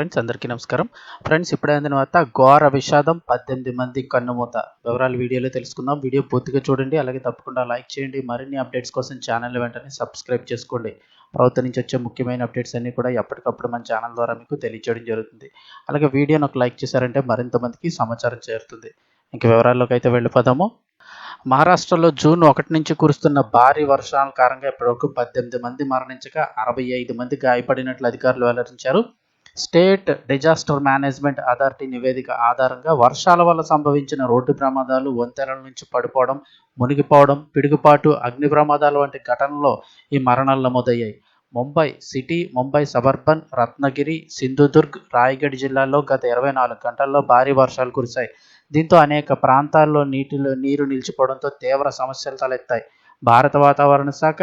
Friends అందరికీ నమస్కారం. Friends ఇప్పుడైన తర్వాత ఘోర విషాదం పద్దెనిమిది మంది కన్నుమూత వివరాలు వీడియోలో తెలుసుకుందాం. వీడియో పూర్తిగా చూడండి అలాగే తప్పకుండా లైక్ చేయండి. మరిన్ని అప్డేట్స్ కోసం ఛానల్ వెంటనే సబ్స్క్రైబ్ చేసుకోండి. ప్రభుత్వం నుంచి వచ్చే ముఖ్యమైన అప్డేట్స్ అన్నీ కూడా ఎప్పటికప్పుడు మన ఛానల్ ద్వారా మీకు తెలియజేయడం జరుగుతుంది. అలాగే వీడియోని ఒక లైక్ చేశారంటే మరింత మందికి సమాచారం చేరుతుంది. ఇంక వివరాల్లోకి అయితే వెళ్ళిపోదాము. మహారాష్ట్రలో జూన్ ఒకటి నుంచి కురుస్తున్న భారీ వర్షాల కారణంగా ఇప్పటివరకు పద్దెనిమిది మంది మరణించగా అరవై ఐదు మంది గాయపడినట్లు అధికారులు వెల్లడించారు. స్టేట్ డిజాస్టర్ మేనేజ్మెంట్ అథారిటీ నివేదిక ఆధారంగా వర్షాల వల్ల సంభవించిన రోడ్డు ప్రమాదాలు వంతెనల నుంచి పడిపోవడం మునిగిపోవడం పిడుగుపాటు అగ్ని ప్రమాదాలు వంటి ఘటనల్లో ఈ మరణాలు నమోదయ్యాయి. ముంబై సిటీ ముంబై సబర్బన్ రత్నగిరి సింధుదుర్గ్ రాయగఢ్ జిల్లాల్లో గత ఇరవై నాలుగు గంటల్లో భారీ వర్షాలు కురిశాయి. దీంతో అనేక ప్రాంతాల్లో నీటిలో నీరు నిలిచిపోవడంతో తీవ్ర సమస్యలు తలెత్తాయి. భారత వాతావరణ శాఖ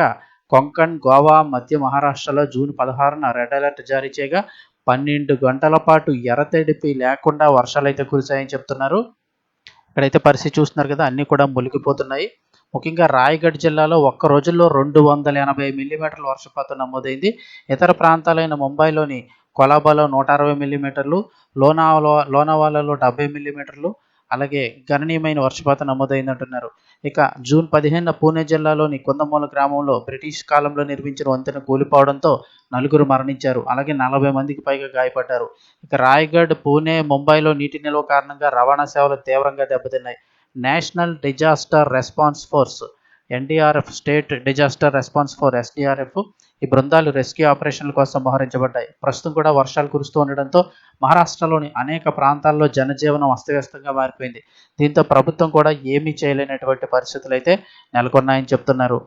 కొంకణ్ గోవా మధ్య మహారాష్ట్రలో జూన్ పదహారున రెడ్ అలర్ట్ జారీ చేయగా పన్నెండు గంటల పాటు ఎర్రతడిపి లేకుండా వర్షాలు అయితే కురిశాయని చెప్తున్నారు. ఇక్కడైతే పరిస్థితి చూస్తున్నారు కదా అన్నీ కూడా మునిగిపోతున్నాయి. ముఖ్యంగా రాయగఢ్ జిల్లాలో ఒక్క రోజుల్లో రెండు వందల ఎనభై మిల్లీమీటర్ల వర్షపాతం నమోదైంది. ఇతర ప్రాంతాలైన ముంబైలోని కొలాబాలో నూట అరవై మిల్లీమీటర్లు లోనావాలో లోనావాలలో డెబ్బై మిల్లీమీటర్లు అలాగే గణనీయమైన వర్షపాతం నమోదైందంటున్నారు. ఇక జూన్ పదిహేనున పూణే జిల్లాలోని కొందమూల గ్రామంలో బ్రిటిష్ కాలంలో నిర్మించిన వంతెన కూలిపోవడంతో నలుగురు మరణించారు. అలాగే నలభై మందికి పైగా గాయపడ్డారు. ఇక రాయగఢ్ పూణే ముంబైలో నీటి నిల్వ కారణంగా రవాణా సేవలు తీవ్రంగా దెబ్బతిన్నాయి. National disaster response force NDRF state disaster response force SDRF ఈ బృందాలు రెస్క్యూ ఆపరేషన్ల కోసం మోహరించబడ్డాయి. ప్రస్తుతం కూడా వర్షాలు కురుస్తూ ఉండడంతో మహారాష్ట్రలోని అనేక ప్రాంతాల్లో జనజీవనం అస్తవ్యస్తంగా మారిపోయింది. దీంతో ప్రభుత్వం కూడా ఏమీ చేయలేనటువంటి పరిస్థితులు అయితే నెలకొన్నాయని చెప్తున్నారు.